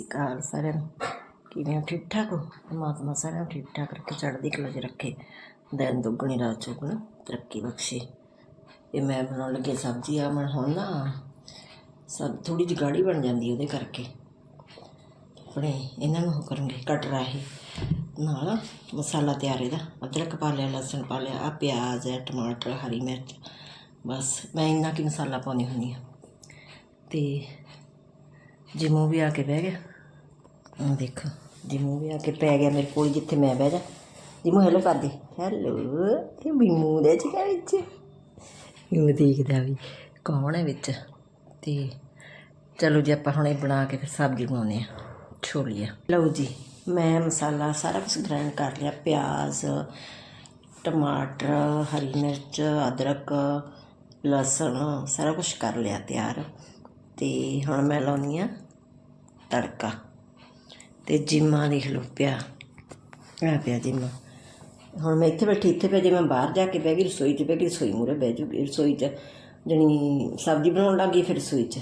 ਸਤਿ ਸ਼੍ਰੀ ਅਕਾਲ ਸਾਰਿਆਂ ਨੂੰ। ਕਿਵੇਂ ਹੋ? ਠੀਕ ਠਾਕ ਹੋ? ਪਰਮਾਤਮਾ ਸਾਰਿਆਂ ਨੂੰ ਠੀਕ ਠਾਕ ਰੱਖੇ, ਚੜ੍ਹਦੀ ਕਲਾ 'ਚ ਰੱਖੇ, ਦਿਨ ਦੁੱਗਣੀ, ਰਾਤ ਚੌਗੁਣੀ, ਤਰੱਕੀ ਬਖਸ਼ੇ। ਇਹ ਮੈਂ ਬਣਾਉਣ ਲੱਗੀ ਸਬਜ਼ੀ ਆ ਮੈਂ ਹੁਣ ਨਾ ਸਭ ਥੋੜੀ ਜਿਹੀ ਗਾੜੀ ਬਣ ਜਾਂਦੀ ਉਹਦੇ ਕਰਕੇ। ਆਪਣੇ ਇਹਨਾਂ ਨੂੰ ਉਹ ਕਰਾਂਗੇ ਕੱਟ ਰਾਹੀ। ਨਾਲ ਮਸਾਲਾ ਤਿਆਰ ਇਹਦਾ, ਅਦਰਕ ਪਾ ਲਿਆ, ਲਸਣ ਪਾ ਲਿਆ ਆ ਪਿਆਜ਼ ਹੈ, ਟਮਾਟਰ, ਹਰੀ ਮਿਰਚ, ਬਸ। ਮੈਂ ਇੰਨਾ ਕੀ ਮਸਾਲਾ ਪਾਉਂਦੀ ਹੁੰਦੀ ਆ। ਤੇ ਜਿਮੂ ਵੀ ਆ ਕੇ ਬਹਿ ਗਿਆ। ਆ ਦੇਖੋ ਜਿਮੂ ਵੀ ਆ ਕੇ ਪੈ ਗਿਆ ਮੇਰੇ ਕੋਲ, ਜਿੱਥੇ ਮੈਂ ਬਹਿ ਜਾ। ਜਿਮੂ ਹੈਲੋ ਕਰ ਦੇ ਹੈਲੋ ਇਹ ਬਿਮੂ ਦੇ ਚਿਕਾ ਵਿੱਚ? ਇਹ ਦੇਖਦਾ ਵੀ ਕੌਣ ਹੈ ਵਿੱਚ। ਤੇ ਚਲੋ ਜੀ, ਆਪਾਂ ਹੁਣ ਇਹ ਬਣਾ ਕੇ ਫਿਰ ਸਬਜ਼ੀ ਬਣਾਉਂਦੇ ਆ ਛੋਲੀਆ। ਲਓ ਜੀ, ਮੈਂ ਮਸਾਲਾ ਸਾਰਾ ਕੁਝ ਗ੍ਰਾਈਂਡ ਕਰ ਲਿਆ। ਪਿਆਜ਼, ਟਮਾਟਰ, ਹਰੀ ਮਿਰਚ, ਅਦਰਕ, ਲਸਣ, ਸਾਰਾ ਕੁਝ ਕਰ ਲਿਆ ਤਿਆਰ। ਤੇ ਹੁਣ ਮੈਂ ਲਾਉਣੀ ਆ ਤੜਕਾ। ਤੇ ਜਿੰਮਾ ਦੇਖ ਲਓ ਪਿਆ। ਆ ਪਿਆ ਜਿੰਮਾ। ਹੁਣ ਮੈਂ ਇੱਥੇ ਬੈਠੀ, ਇੱਥੇ ਪਿਆ ਜੇ ਮੈਂ ਬਾਹਰ ਜਾ ਕੇ ਬਹਿ ਗਈ, ਰਸੋਈ 'ਚ ਬਹਿ ਗਈ, ਰਸੋਈ ਮੂਰੇ ਬਹਿ ਜੂਗੀ। ਰਸੋਈ 'ਚ ਜਣੀ ਸਬਜ਼ੀ ਬਣਾਉਣ ਲੱਗੀ ਫਿਰ ਰਸੋਈ 'ਚ।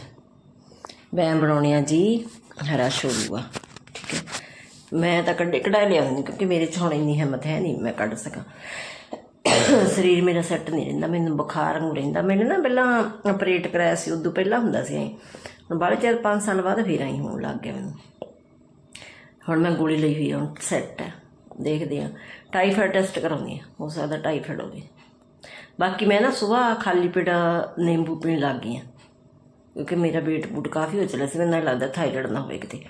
ਮੈਂ ਬਣਾਉਣੀ ਆ ਜੀ ਹਰਾ ਸ਼ੋਲੂਆ ਠੀਕ ਹੈ। ਮੈਂ ਤਾਂ ਕੱਢੇ ਕਢਾ ਲਿਆਉਂਦੀ ਕਿਉਂਕਿ ਮੇਰੇ 'ਚ ਹੁਣ ਇੰਨੀ ਹਿੰਮਤ ਹੈ ਨਹੀਂ ਮੈਂ ਕੱਢ ਸਕਾਂ। ਸਰੀਰ ਮੇਰਾ ਸੈੱਟ ਨਹੀਂ ਰਹਿੰਦਾ, ਮੈਨੂੰ ਬੁਖਾਰ ਨੂੰ ਰਹਿੰਦਾ। ਮੈਨੂੰ ਨਾ ਪਹਿਲਾਂ ਆਪਰੇਟ ਕਰਾਇਆ ਸੀ, ਉਦੋਂ ਪਹਿਲਾਂ ਹੁੰਦਾ ਸੀ ਐਂ। ਹੁਣ ਬਾਅਦ ਚਾਰ 5 ਸਾਲ ਬਾਅਦ ਫੇਰ ਆਈ ਹੋਣ ਲੱਗ ਗਿਆ ਮੈਨੂੰ। ਹੁਣ ਮੈਂ ਗੋਲੀ ਲਈ ਹੋਈ ਆ, ਹੁਣ ਸੈੱਟ ਹੈ। ਦੇਖਦੇ ਆ। ਟਾਈਫਾਇਡ ਟੈਸਟ ਕਰਾਉਂਦੀ ਆ। ਹੋ ਸਕਦਾ ਟਾਈਫਾਇਡ ਹੋਵੇ। ਬਾਕੀ ਮੈਂ ਨਾ ਸਵੇਰ ਖਾਲੀ ਪੇਟ ਨਿੰਬੂ ਪੀਣ ਲੱਗ ਗਈ ਆ। ਕਿਉਂਕਿ ਮੇਰਾ weight ਬੂਟ ਕਾਫੀ ਹੋ ਚਲਾ ਸੀ, ਮੈਨੂੰ ਲੱਗਦਾ ਥਾਇਰਾਇਡ ਨਾ ਹੋਵੇ ਕਿਤੇ।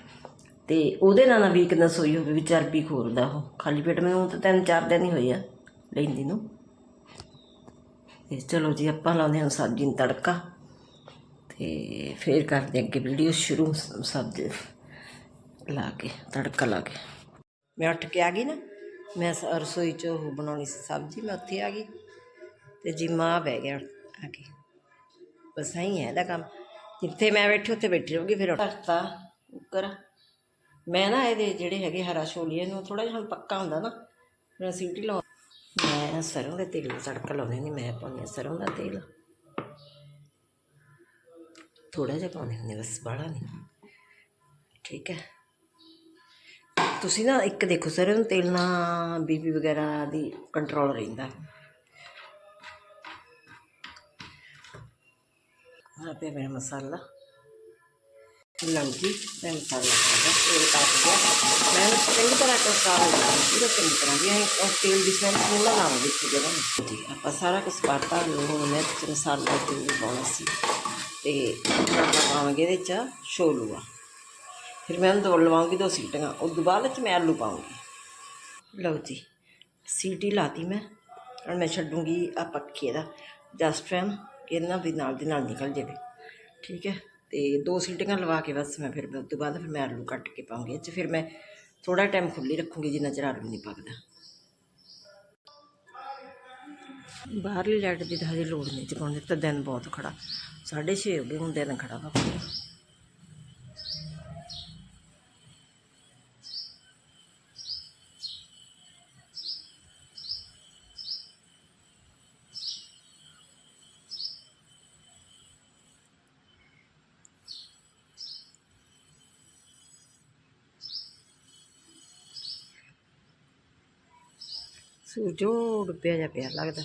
ਤੇ ਉਹਦੇ ਨਾਲ ਨਾ ਵੀਕਨੈਸ ਹੋਈ ਹੋਵੇ ਵੀ ਚਰਬੀ ਖੋਲਦਾ ਉਹ। ਖਾਲੀ ਪੇਟ ਮੈਨੂੰ ਤਾਂ ਤਿੰਨ ਚਾਰ ਦਿਨ ਹੀ ਹੋਏ ਆ ਲੈਂਦੀ ਨੂੰ। ਤੇ ਚਲੋ ਜੀ, ਆਪਾਂ ਲਾਉਂਦੇ ਹਾਂ ਸਬਜ਼ੀ ਨੂੰ ਤੜਕਾ। ਤੇ ਫੇਰ ਕਰਦੇ ਅੱਗੇ ਵੀਡੀਓ ਸ਼ੁਰੂ। ਸਬਜ਼ੀ ਲਾ ਕੇ ਤੜਕਾ ਲਾ ਕੇ ਮੈਂ ਉੱਠ ਕੇ ਆ ਗਈ ਨਾ, ਮੈਂ ਸ- ਰਸੋਈ 'ਚ ਉਹ ਬਣਾਉਣੀ ਸੀ ਸਬਜ਼ੀ, ਮੈਂ ਉੱਥੇ ਆ ਗਈ ਤੇ ਜੀ ਮਾਂ ਬਹਿ ਗਿਆ ਆ ਕੇ। ਬਸ ਐਂ ਹੈ ਇਹਦਾ ਕੰਮ। ਜਿੱਥੇ ਮੈਂ ਬੈਠੀ, ਉੱਥੇ ਬੈਠੀ ਰਹੂੰਗੀ, ਫਿਰ ਧਰਤਾ ਕੁੱਕਰ ਮੈਂ ਨਾ ਇਹਦੇ ਜਿਹੜੇ ਹੈਗੇ ਹਰਾ ਛੋਲੀਏ ਨੂੰ ਥੋੜਾ ਜਿਹਾ ਹੁਣ ਪੱਕਾ ਹੁੰਦਾ ਨਾ ਮੈਂ ਸੀਟੀ ਲਾ ਮੈਂ ਸਰੋਂ ਦੇ ਤੇਲ ਦਾ ਤੜਕਾ ਲਾਉਂਦੀ ਨਹੀਂ ਮੈਂ ਪਾਉਂਦੀ ਹਾਂ ਸਰੋਂ ਦਾ ਤੇਲ। ਥੋੜਾ ਜਿਹਾ ਪਾਉਂਦੀ ਹੁੰਦੇ ਬਸ ਬਾਹਲਾ ਨਹੀਂ। ਠੀਕ ਹੈ। ਤੁਸੀਂ ਨਾ ਇੱਕ ਦੇਖੋ ਸਰ ਦੇ ਤੇਲ ਨਾਲ ਬੀਪੀ ਵਗੈਰਾ ਦੀ ਕੰਟਰੋਲ ਰਹਿੰਦਾ। ਆ ਪਿਆ ਮੇਰਾ ਮਸਾਲਾ। ਲੰਗੀ ਮੈਂ ਮਸਾਲਾ ਪਾਉਂਦਾ ਤੇਲ ਪਾ ਕੇ। ਮੈਂ ਇਹਨੂੰ ਚੰਗੀ ਤਰ੍ਹਾਂ ਕੜਕਾ ਲਗਾ ਪੂਰਾ ਚੰਗੀ ਤਰ੍ਹਾਂ ਵੀ ਅਸੀਂ ਤੇਲ ਦੀ ਸਮੈਲ ਨੂੰ ਨਾ ਲਾਵਾਂ ਵਿੱਚ ਜਗ੍ਹਾ ਨੂੰ ਆਪਾਂ ਸਾਰਾ ਕੁਝ ਪਾਤਾ ਲੂਣ, ਮਿਰਚ, ਮਸਾਲਾ ਜੋ ਵੀ ਪਾਉਣਾ ਸੀ। ਤੇ ਆਪਾਂ ਪਾਵਾਂਗੇ ਇਹਦੇ ਚ, ਛੋਲੂਆ। ਫਿਰ ਮੈਂ ਉਹਨੂੰ ਦੋ ਲਵਾਉਂਗੀ ਦੋ ਸੀਟੀਆਂ ਉਸ ਤੋਂ ਬਾਅਦ ਚ ਮੈਂ ਆਲੂ ਪਾਉਂਗੀ। ਲਓ ਜੀ, ਸੀਟੀ ਲਾਤੀ ਮੈਂ, ਹੁਣ ਮੈਂ ਛੱਡੂੰਗੀ ਆ ਪੱਖੇ ਦਾ ਜਸਟ ਟਾਈਮ ਇਹਨਾਂ ਵੀ ਨਾਲ ਦੀ ਨਾਲ ਨਿਕਲ ਜਾਵੇ। ਠੀਕ ਹੈ, ਤੇ ਦੋ ਸੀਟੀਆਂ ਲਵਾ ਕੇ ਬਸ ਮੈਂ ਫਿਰ ਉਸ ਤੋਂ ਬਾਅਦ ਫਿਰ ਮੈਂ ਆਲੂ ਕੱਟ ਕੇ ਪਾਉਂਗੀ, ਇਹ 'ਚ ਫਿਰ ਮੈਂ ਥੋੜਾ ਟਾਈਮ ਖੁੱਲੀ ਰੱਖੂੰਗੀ ਜਿੰਨਾ ਚਿਰ ਆਲੂ ਨਹੀਂ ਪੱਕਦਾ। ਬਾਹਰਲੀ ਲਾਈਟ ਦੀ ਤਾਂ ਹਜੇ ਲੋੜ ਨਹੀਂ ਚਕਾਉਣ ਦੀ ਤਾਂ ਦਿਨ ਬਹੁਤ ਖੜਾ 6:30 ਹੋ ਗਏ, ਹੁਣ ਦਿਨ ਖੜਾ ਵਾ। ਸੂਰਜ ਉਹ ਡੁੱਬਿਆ ਜਿਹਾ ਪਿਆ ਲੱਗਦਾ।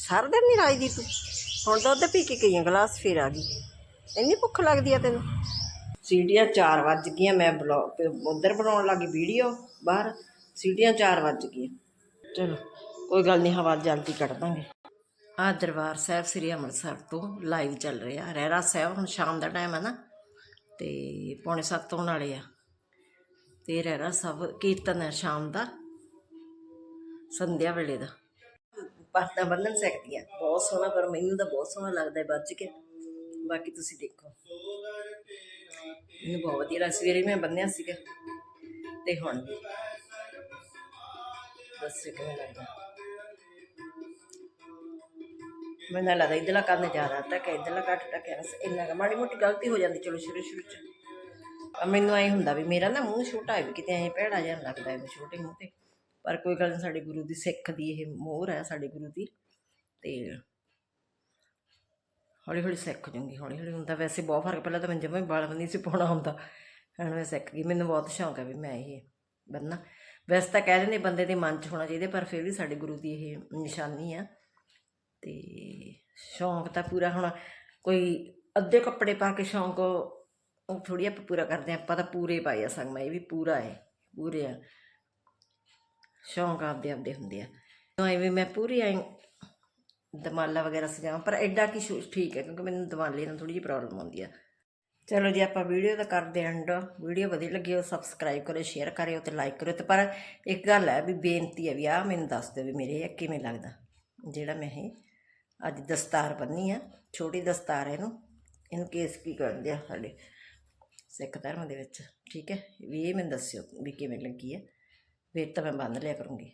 ਸਾਰਾ ਦਿਨ ਨਹੀਂ ਰਾਜਦੀ ਤੂੰ। ਹੁਣ ਉਹਦੇ ਪੀ ਕੇ ਗਈਆਂ ਗਲਾਸ ਫੇਰ ਆ ਗਈ। ਇੰਨੀ ਭੁੱਖ ਲੱਗਦੀ ਆ ਤੈਨੂੰ। ਸੀੜੀਆਂ 4 ਵੱਜ ਗਈਆਂ ਮੈਂ ਬਲੌਗ ਉਧਰ ਬਣਾਉਣ ਲੱਗੀ ਵੀਡੀਓ ਬਾਹਰ। ਸੀੜੀਆਂ 4 ਵੱਜ ਗਈਆਂ। ਚਲੋ ਕੋਈ ਗੱਲ ਨਹੀਂ ਹਵਾ ਜਲਦੀ ਕੱਢ ਦਾਂਗੇ। ਆ ਦਰਬਾਰ ਸਾਹਿਬ ਸ੍ਰੀ ਅੰਮ੍ਰਿਤਸਰ ਤੋਂ ਲਾਈਵ ਚੱਲ ਰਿਹਾ। ਰਹਿਰਾ ਸਾਹਿਬ ਹੁਣ ਸ਼ਾਮ ਦਾ ਟਾਈਮ ਹੈ ਨਾ। ਤੇ ਪੌਣੇ 7 ਹੋਣ ਵਾਲੇ ਆ। ਤੇ ਰਹਿਰਾ ਸਾਹਿਬ ਕੀਰਤਨ ਹੈ ਸ਼ਾਮ ਦਾ ਸੰਧਿਆ ਵੇਲੇ ਦਾ। ਪਰਦਾ ਬੰਨਣ ਸਕਦੀ ਆ। ਬਹੁਤ ਸੋਹਣਾ, ਪਰ ਮੈਨੂੰ ਤਾਂ ਬਹੁਤ ਸੋਹਣਾ ਲੱਗਦਾ ਹੈ ਬੱਜ ਕੇ। ਬਾਕੀ ਤੁਸੀਂ ਦੇਖੋ। ਮੈਨੂੰ ਬਹੁਤ ਵਧੀਆ ਲੱਗ ਸਵੇਰੇ ਮੈਂ ਬੰਨਿਆ ਸੀਗਾ। ਤੇ ਹੁਣ ਦੱਸੋ ਕਿਵੇਂ ਲੱਗਦਾ। ਮੈਨੂੰ ਲੱਗਦਾ ਇਧਰਲਾ ਕੰਨ ਜ਼ਿਆਦਾ ਤਾਂ ਕਿ ਇਧਰਲਾ ਘੱਟ ਟਕਿਆ ਇੰਨਾ ਕੁ। ਮਾੜੀ ਮੋਟੀ ਗਲਤੀ ਹੋ ਜਾਂਦੀ ਚਲੋ ਸ਼ੁਰੂ ਸ਼ੁਰੂ ਚ। ਮੈਨੂੰ ਐ ਹੁੰਦਾ ਵੀ ਮੇਰਾ ਨਾ ਮੂੰਹ ਛੋਟਾ ਹੈ ਵੀ ਕਿਤੇ ਐ ਭੈੜਾ ਜਿਹਾ ਲੱਗਦਾ ਹੈ ਛੋਟੇ ਮੂੰਹ ਤੇ। ਪਰ ਕੋਈ ਗੱਲ ਨਹੀਂ ਸਾਡੇ ਗੁਰੂ ਦੀ ਸਿੱਖ ਦੀ ਇਹ ਮੋਹਰ ਹੈ, ਸਾਡੇ ਗੁਰੂ ਦੀ। ਤੇ ਹੌਲੀ ਹੌਲੀ ਸਿੱਖ ਜੂੰਗੀ ਹੌਲੀ ਹੌਲੀ ਹੁੰਦਾ। ਵੈਸੇ ਬਹੁਤ ਫ਼ਰਕ, ਪਹਿਲਾਂ ਤਾਂ ਮੈਂ ਜਮਾਂ ਹੀ ਵਾਲ ਬੰਨੀ ਸੀ ਪਾਉਣਾ ਹੁੰਦਾ। ਹੁਣ ਮੈਂ ਸਿੱਖ ਗਈ, ਮੈਨੂੰ ਬਹੁਤ ਸ਼ੌਂਕ ਹੈ ਵੀ ਮੈਂ ਇਹ ਬੰਨਾ। ਵੈਸੇ ਤਾਂ ਕਹਿ ਦਿੰਦੇ ਬੰਦੇ ਦੇ ਮਨ 'ਚ ਹੋਣਾ ਚਾਹੀਦਾ, ਪਰ ਫਿਰ ਵੀ ਸਾਡੇ ਗੁਰੂ ਦੀ ਇਹ ਨਿਸ਼ਾਨੀ ਆ। ਤੇ ਸ਼ੌਂਕ ਤਾਂ ਪੂਰਾ ਹੁਣ। ਕੋਈ ਅੱਧੇ ਕੱਪੜੇ ਪਾ ਕੇ ਸ਼ੌਂਕ, ਉਹ ਥੋੜੀ ਆਪਾਂ ਪੂਰਾ ਕਰਦੇ ਹਾਂ, ਆਪਾਂ ਤਾਂ ਪੂਰੇ ਪਾਏ ਆ ਸੰਗਮਾ ਇਹ ਵੀ ਪੂਰਾ ਹੈ, ਪੂਰੇ ਆ। ਸ਼ੌਂਕ ਆਪਦੇ ਆਪਦੇ ਹੁੰਦੇ ਆ। ਤਾਂ ਐਵੇਂ ਮੈਂ ਪੂਰੀ ਐ ਦਮਾਲਾ ਵਗੈਰਾ ਸਜਾਵਾਂ, ਪਰ ਐਡਾ ਕੀ ਸ਼ੋ- ਠੀਕ ਹੈ, ਕਿਉਂਕਿ ਮੈਨੂੰ ਦਮਾਲੇ ਨਾਲ ਥੋੜੀ ਜਿਹੀ ਪ੍ਰੋਬਲਮ ਆਉਂਦੀ ਆ। ਚਲੋ ਜੀ, ਆਪਾਂ ਵੀਡੀਓ ਦਾ ਕਰਦੇ ਐਂਡ ਵੀਡੀਓ ਵਧੀਆ ਲੱਗੀ ਹੋ ਸਬਸਕ੍ਰਾਈਬ ਕਰਿਓ ਸ਼ੇਅਰ ਕਰਿਓ ਤੇ ਲਾਈਕ ਕਰਿਓ ਤੇ, ਪਰ ਇੱਕ ਗੱਲ ਹੈ ਵੀ ਬੇਨਤੀ ਹੈ ਵੀ ਆਹ ਮੈਨੂੰ ਦੱਸ ਦਿਓ ਵੀ ਮੇਰੇ ਇਹ ਕਿਵੇਂ ਲੱਗਦਾ। ਜਿਹੜਾ ਮੈਂ ਇਹ ਅੱਜ ਦਸਤਾਰ ਬੰਨੀ ਆ, ਛੋਟੀ ਦਸਤਾਰ ਹੈ ਇਹਨੂੰ ਇਹਨੂੰ ਕੇਸ ਕੀ ਕਰਦੇ ਆ ਸਾਡੇ ਸਿੱਖ ਧਰਮ ਦੇ ਵਿੱਚ, ਠੀਕ ਹੈ? ਵੀ ਇਹ ਮੈਨੂੰ ਦੱਸਿਓ ਵੀ ਕਿਵੇਂ ਲੱਗੀ ਹੈ ਫਿਰ ਤਾਂ ਮੈਂ ਬੰਨ ਲਿਆ ਕਰੂੰਗੀ।